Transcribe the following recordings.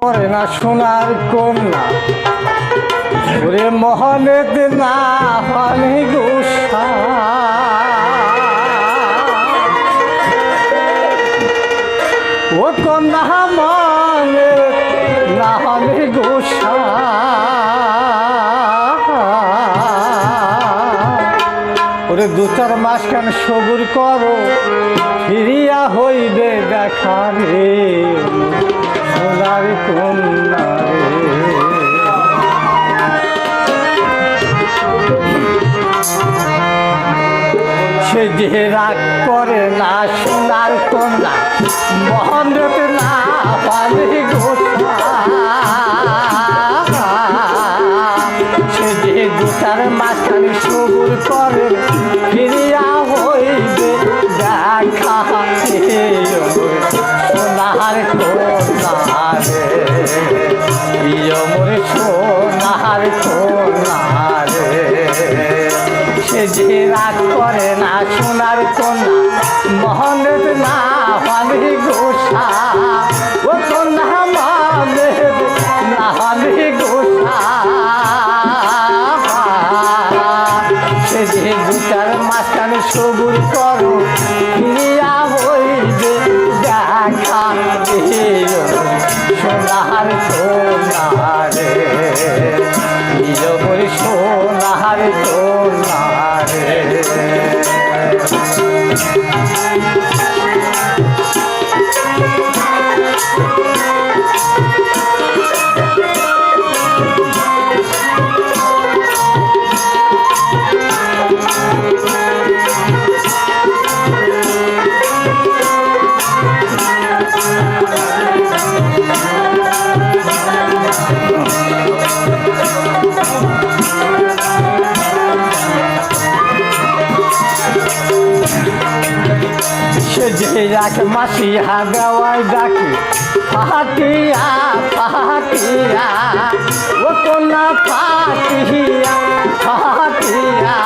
করে না সোনার কন্যা। ওরে মহলেত না হলে গোসা। ও কন্যা মানে না হলে গোসা। ওরে দু চার মাস কেন সবুর করো, ফিরিয়া হইবে দেখা রে। সে যে রাগ করে না সোনার কন্যা। মহেন্দ্র না পালে যে রাগ করে না সোনার কন্যা মহনের না হানি গোসা। ও কন্যা মহনের না হানি গোসা। সে যে দুটার মাঝখানে সবুর করো, ফিরিয়া হইবে দেখা। সোনারে সে যে এক মাসিয়া দেওয়ায় ডাকে পাহাটিয়া পাহাটিয়া ও কোনা পাহাটিয়া পাহাটিয়া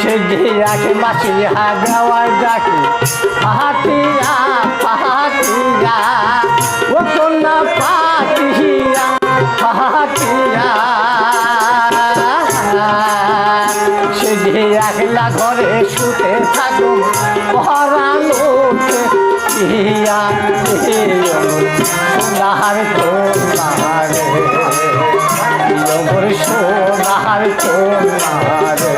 সে যে এক মাসিয়া দেওয়ায় ডাকে পাহাটিয়া পাহাটিয়া ও কোনা পাহাটিয়া ইয়া সোনার তোলারে সোনার তোলারে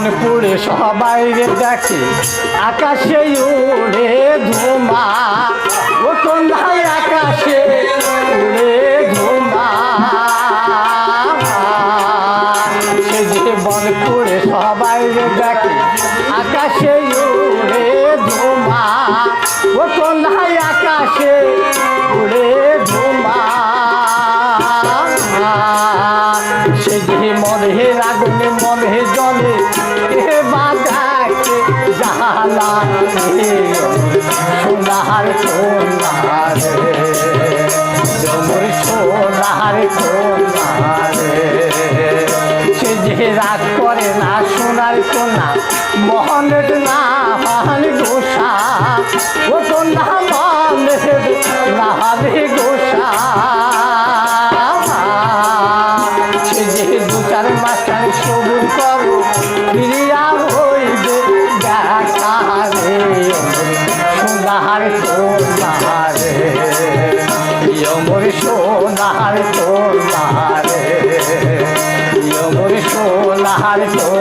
জীবন পুড়ে সবাই রে দেখে, আকাশে উড়ে ধুমা। ও কন্যায় আকাশে উড়ে ধুমা। সে জীবন পুড়ে সবাই রে দেখে, আকাশে উড়ে ধুমা। ও কন্যায় আকাশে উড়ে ধুমা। সে যে মনে রাগুনে সোনার সোনার জমর সোনার সোনার সে যে রাগ করে না সোনার সোনা মহনের না হাল গোসা। ও সবুর করো ফিরিয়া ইয়মর সোনার সোনারে ইয়মর